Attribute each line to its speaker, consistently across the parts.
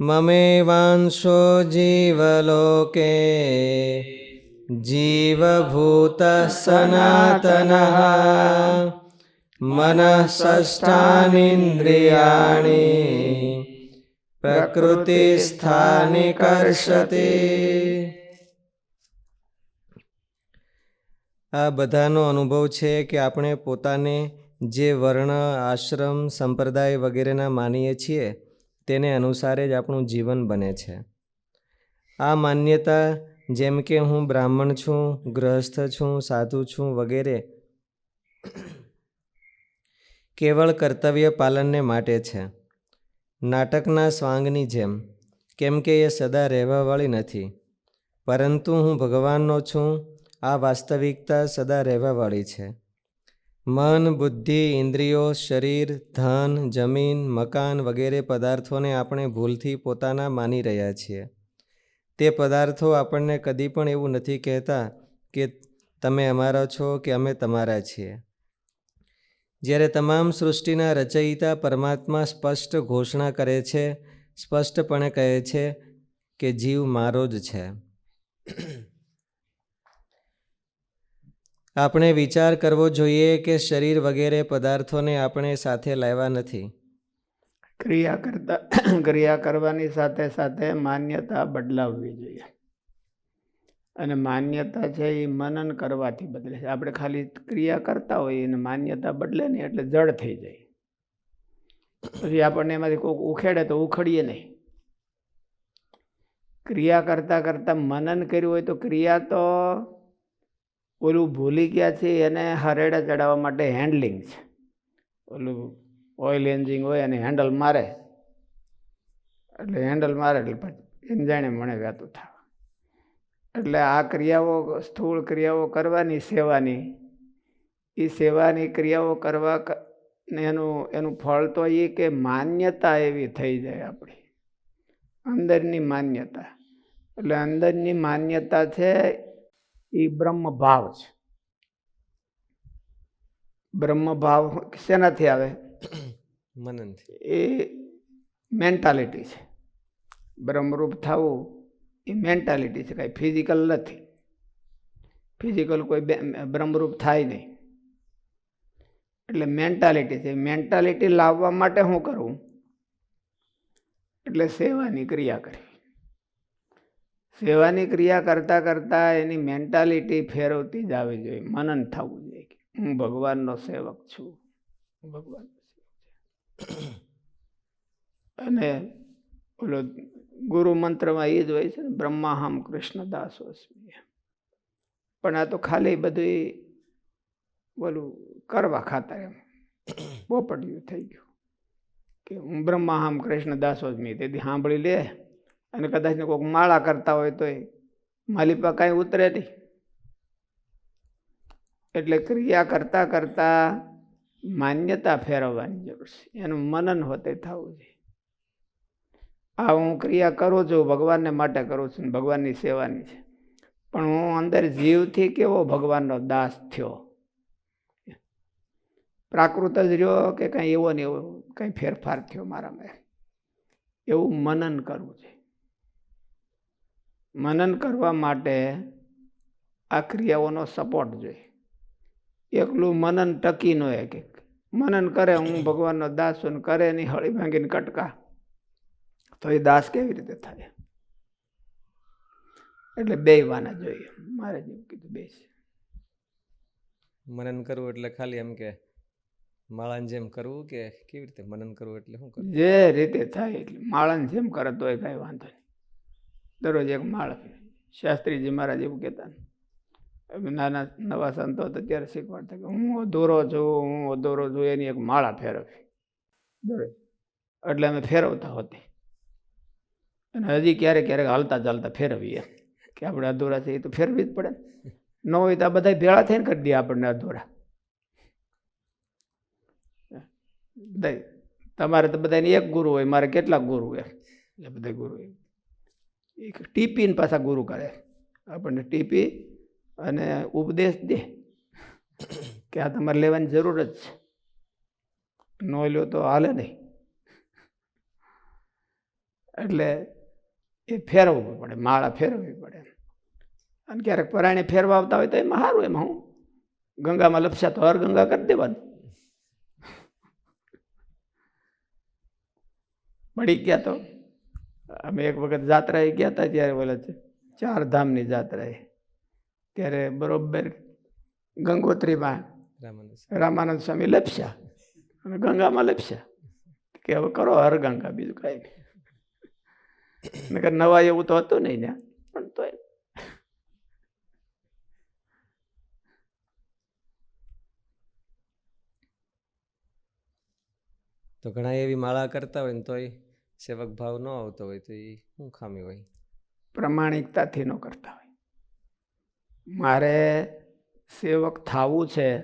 Speaker 1: મમેવાંશો જીવલોકે જીવભૂત સનાતન મનઃષ્ટાનિન્દ્રિયાણિ પ્રકૃતિસ્થાનિ કર્ષતિ આ બધાનો અનુભવ છે કે આપણે પોતાને જે વર્ણ, આશ્રમ, સંપ્રદાય વગેરેના માનીએ છીએ તેને અનુસારે જ આપણું જીવન બને છે. આ માન્યતા, જેમ કે હું બ્રાહ્મણ છું, ગૃહસ્થ છું, સાધુ છું વગેરે, કેવળ કર્તવ્ય પાલનને માટે છે. નાટકના સ્વાંગની જેમ, કેમ કે એ સદા રહેવાવાળી નથી. પરંતુ હું ભગવાનનો છું, આ વાસ્તવિકતા સદા રહેવાવાળી છે. મન, બુદ્ધિ, ઇન્દ્રિયો, શરીર, ધન, જમીન, મકાન વગેરે પદાર્થોને આપણે ભૂલથી પોતાના માની રહ્યા છીએ. તે પદાર્થો આપણને કદી પણ એવું નથી કહેતા કે તમે અમારા છો કે અમે તમારા છીએ. જ્યારે તમામ સૃષ્ટિના રચયિતા પરમાત્મા સ્પષ્ટ ઘોષણા કરે છે, સ્પષ્ટપણે કહે છે કે જીવ મારો જ છે. આપણે વિચાર કરવો જોઈએ કે શરીર વગેરે પદાર્થોને આપણે સાથે લાવ્યા નથી.
Speaker 2: ક્રિયા કરતા, ક્રિયા કરવાની સાથે સાથે માન્યતા બદલાવવી જોઈએ. અને માન્યતા છે એ મનન કરવાથી બદલે છે. આપણે ખાલી ક્રિયા કરતા હોઈએ અને માન્યતા બદલે નહીં એટલે જડ થઈ જાય. પછી આપણને એમાંથી કોઈક ઉખેડે તો ઉખડીએ નહીં. ક્રિયા કરતાં કરતાં મનન કર્યું હોય તો ક્રિયા તો ઓલું ભૂલી ગયા છે એને હરેડા ચડાવવા માટે હેન્ડલિંગ છે. ઓલું ઓઇલ એન્જિન હોય અને હેન્ડલ મારે. એટલે હેન્ડલ મારે, એટલે પછી એન્જાણે મને વ્યાતું થાય એટલે આ ક્રિયાઓ, સ્થૂળ ક્રિયાઓ કરવાની સેવાની. એ સેવાની ક્રિયાઓ કરવા ને એનું એનું ફળ તો એ કે માન્યતા એવી થઈ જાય આપણી. અંદરની માન્યતા. એટલે અંદરની માન્યતા છે એ બ્રહ્મ ભાવ છે. બ્રહ્મ ભાવ શેનાથી આવે?
Speaker 1: મનનથી.
Speaker 2: એ મેન્ટાલિટી છે. બ્રહ્મરૂપ થવું એ મેન્ટાલિટી છે કાંઈ ફિઝિકલ નથી. ફિઝિકલ કોઈ બ્રહ્મરૂપ થાય નહીં. એટલે મેન્ટાલિટી છે. મેન્ટાલિટી લાવવા માટે શું કરવું એટલે સેવાની ક્રિયા કરવી સેવાની ક્રિયા કરતાં કરતાં એની મેન્ટાલિટી ફેરવતી જ આવી જોઈએ મનન થવું જોઈએ કે હું ભગવાનનો સેવક છું. સેવક છું. અને ઓલો ગુરુ મંત્રમાં એ જ હોય છે ને, બ્રહ્માહમ કૃષ્ણદાસ અસ્મી પણ આ તો ખાલી બધું ઓલું કરવા ખાતર એમ. પોપડિયું થઈ ગયું કે હું બ્રહ્માહમ કૃષ્ણદાસ અસ્મી તેથી સાંભળી લે. અને કદાચ ને કોઈક માળા કરતા હોય તો માલિપા કાંઈ ઉતરે નહીં. એટલે ક્રિયા કરતાં કરતાં માન્યતા ફેરવવાની જરૂર છે. એનું મનન હોતે થવું જોઈએ. આ હું ક્રિયા કરું છું, ભગવાનને માટે કરું છું ભગવાનની સેવાની છે. પણ હું અંદર જીવથી કેવો ભગવાનનો દાસ થયો? પ્રાકૃત જ રહ્યો કે કાંઈ એવો ને એવો કંઈ ફેરફાર થયો મારામાં એવું મનન કરવું છે મનન કરવા માટે આ ક્રિયાઓનો સપોર્ટ જોઈએ. એકલું મનન ટકી ન એક મનન કરે હું ભગવાનનો દાસ છું કરે નહીં હળી ભાંગીને કટકા. તો એ દાસ કેવી રીતે થાય? એટલે બે વાના જોઈએ. મારે જેવું કીધું બે છે.
Speaker 1: મનન કરવું એટલે ખાલી એમ કે માળાની જેમ કરવું કે કેવી રીતે મનન કરવું એટલે શું કરવું
Speaker 2: જે રીતે થાય એટલે માળાને જેમ કરે તોય કાંઈ વાંધો નહીં. દરરોજ એક માળ શાસ્ત્રીજી મહારાજ એવું કહેતા નાના નવા સંતો હતા ત્યારે શીખવાડતા કે હું અધૂરો છું, હું અધૂરો છું, એની એક માળા ફેરવવી દરરોજ. એટલે અમે ફેરવતા હોતી. અને હજી ક્યારેક ક્યારેક હાલતા ચાલતા ફેરવીએ કે આપણે અધૂરા છે એ તો ફેરવી જ પડે ન. હોય તો આ બધા ભેળા થઈને કરી દઈએ આપણને અધૂરા. બધા તમારે તો બધાને એક ગુરુ હોય, મારે કેટલા ગુરુ એમ. એટલે બધા ગુરુ એમ. એક ટીપીને પાછા ગુરુ કરે. આપણને ટીપી અને ઉપદેશ દે કે આ તમારે લેવાની જરૂર જ છે. ન લ્યો તો હાલે નહીં. એટલે એ ફેરવવું પડે, માળા ફેરવવી પડે અને ક્યારેક પરાણે ફેરવા આવતા હોય તો એમાં સારું એમાં હું. ગંગામાં લપસ્યા તો હર ગંગા કરી દેવાનું. પડી ગયા તો અમે એક વખત જાત્રાએ ગયા હતા ત્યારે બોલે છે ચાર ધામની જાત્રાએ. ત્યારે બરોબર ગંગોત્રીમાં
Speaker 1: રામાનંદ
Speaker 2: સ્વામી. લપસ્યા અને ગંગામાં લપસ્યા. કે હવે કરો હર ગંગા બીજું કાંઈ નહીં. નકર નવા એવું તો હતું નહીં ને પણ તોય.
Speaker 1: તો ઘણા એવી માળા કરતા હોય ને તોય સેવક ભાવ ન આવતો હોય તો એ શું ખામી હોય?
Speaker 2: પ્રમાણિકતાથી ન કરતા હોય. મારે સેવક થવું છે,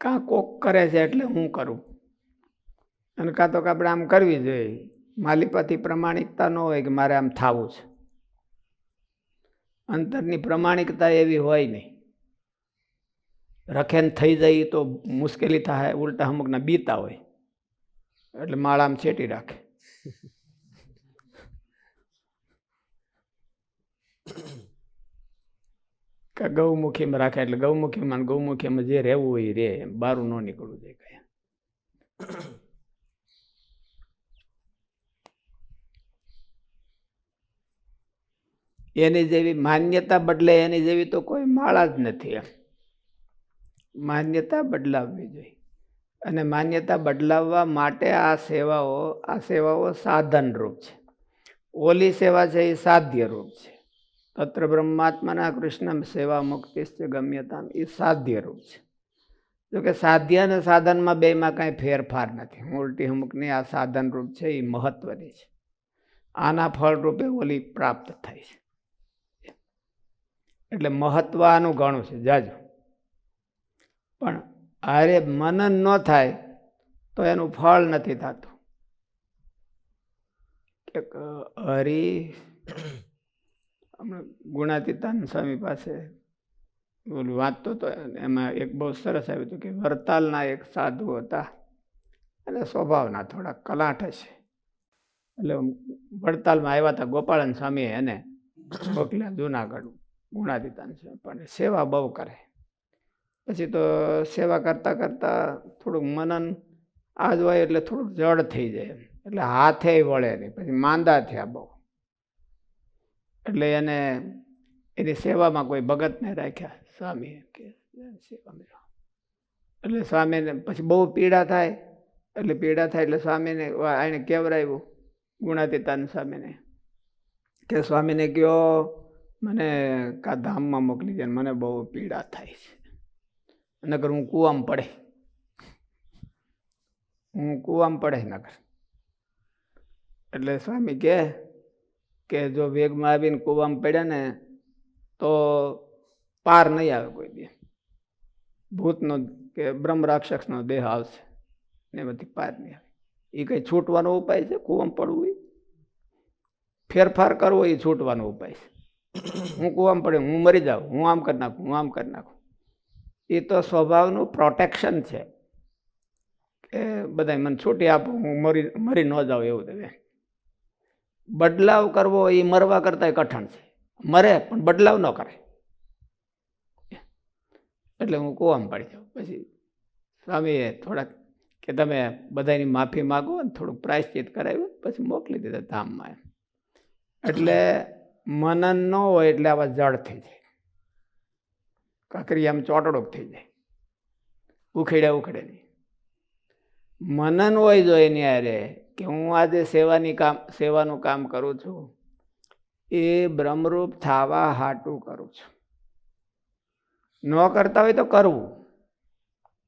Speaker 2: કાં કોક કરે છે એટલે હું કરું? અને કાં તો કે આપણે આમ કરવી જોઈએ. માલિપાથી પ્રમાણિકતા ન હોય કે મારે આમ થવું છે. અંતરની પ્રમાણિકતા એવી હોય નહીં. રખેન થઈ જાય તો મુશ્કેલી થાય, ઉલટા અમુકના બીતા હોય. એટલે માળામાં છેટી રાખે. કે ગૌમુખીમાં રાખે એટલે ગૌમુખીમાં ગૌમુખીમાં જે રહેવું હોય રહે, એમ બારું ન નીકળવું જોઈએ કઈ. એની જેવી માન્યતા બદલે એની જેવી તો કોઈ માળા જ નથી એમ. માન્યતા બદલાવવી જોઈએ. અને માન્યતા બદલાવવા માટે આ સેવાઓ આ સેવાઓ સાધન રૂપ છે. ઓલી સેવા છે એ સાધ્ય રૂપ છે. તત્ર બ્રહ્માત્માના કૃષ્ણ સેવા મુક્તિશ્ચ ગમ્યતામ એ સાધ્ય રૂપ છે જોકે સાધ્ય અને સાધનમાં બેમાં કાંઈ ફેરફાર નથી. ઉલટી અમુકની આ સાધન રૂપ છે એ મહત્વની છે. આના ફળરૂપે ઓલી પ્રાપ્ત થાય છે. એટલે મહત્વ આનું ઘણું છે. જાજુ. પણ આરે મનન ન થાય તો એનું ફળ નથી થતું. કે હરી, હમણાં ગુણાતીતાન સ્વામી પાસે બોલું વાંચતો હતો એમાં એક બહુ સરસ આવ્યું હતું કે વરતાલના એક સાધુ હતા. એટલે સ્વભાવના થોડા કલાટ હશે એટલે વડતાલમાં આવ્યા હતા ગોપાળન સ્વામીએ એને મોકલ્યા જુનાગઢ ગુણાતીતાન સ્વામી. પણ સેવા બહુ કરે. પછી તો સેવા કરતાં કરતાં થોડુંક મનન આ જ હોય એટલે થોડુંક જડ થઈ જાય એટલે હાથે વળે નહીં, પછી માંદા થયા બહુ. એટલે એને, એની સેવામાં કોઈ ભગતને રાખ્યા, સ્વામી, કે એટલે સ્વામીને પછી બહુ પીડા થાય, એટલે પીડા થાય એટલે સ્વામીને એને કેવરાવ્યું ગુણાતીતાન સ્વામીને. કે સ્વામીને કયો, મને કા ધામમાં મોકલી દે મને બહુ પીડા થાય છે. નગર હું કૂવામાં પડે. હું કૂવામાં પડે નગર. એટલે સ્વામી કહે કે જો વેગમાં આવીને કૂવામાં પડ્યા ને તો પાર નહીં આવે કોઈ દે. ભૂતનો કે બ્રહ્મ રાક્ષસનો દેહ આવશે ને બધી પાર નહીં આવે. એ કંઈ છૂટવાનો ઉપાય છે કૂવામાં પડવું એ ફેરફાર કરવો એ છૂટવાનો ઉપાય છે. હું કૂવામાં પડે, હું મરી જાઉં, હું આમ કરી નાખું, હું આમ કરી નાખું. એ તો સ્વભાવનું પ્રોટેક્શન છે. કે બધા મને છૂટી આપો, હું મરી મરી ન જાઉં એવું તમે બદલાવ કરવો એ મરવા કરતાં કઠણ છે. મરે પણ બદલાવ ન કરે. એટલે હું કૂવામાં પડી જાઉં. પછી સ્વામીએ થોડાક કે તમે બધાની માફી માગો અને થોડુંક પ્રાયશ્ચિત કરાવ્યું, પછી મોકલી દીધા ધામમાં એટલે મનન ન હોય એટલે આવા જળ થઈ જાય. કાકરી આમ ચોટડોક થઈ જાય. ઉખેડે ઉખડે નહીં. મનન હોય જો એની અરે કે હું આજે સેવાની કામ, સેવાનું કામ કરું છું, એ બ્રહ્મરૂપ થાવા હાટું કરું છું. ન કરતા હોય તો કરવું.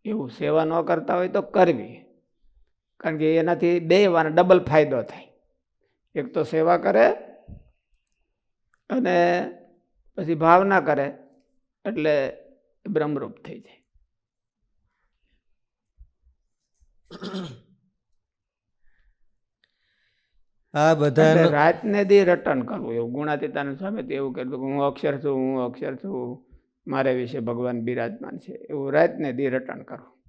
Speaker 2: એવું સેવા ન કરતા હોય તો કરવી. કારણ કે એનાથી બે વાર ડબલ ફાયદો થાય. એક તો સેવા કરે અને પછી ભાવના કરે. એટલે બ્રહ્મરૂપ થઈ જાય.
Speaker 1: આ બધા
Speaker 2: રાતને દી રટન કરવું એવું ગુણાતીતાનું સામે તો એવું કરતું કે હું અક્ષર છું હું અક્ષર છું મારે વિશે ભગવાન બિરાજમાન છે. એવું રાતને દી રટન કરવું.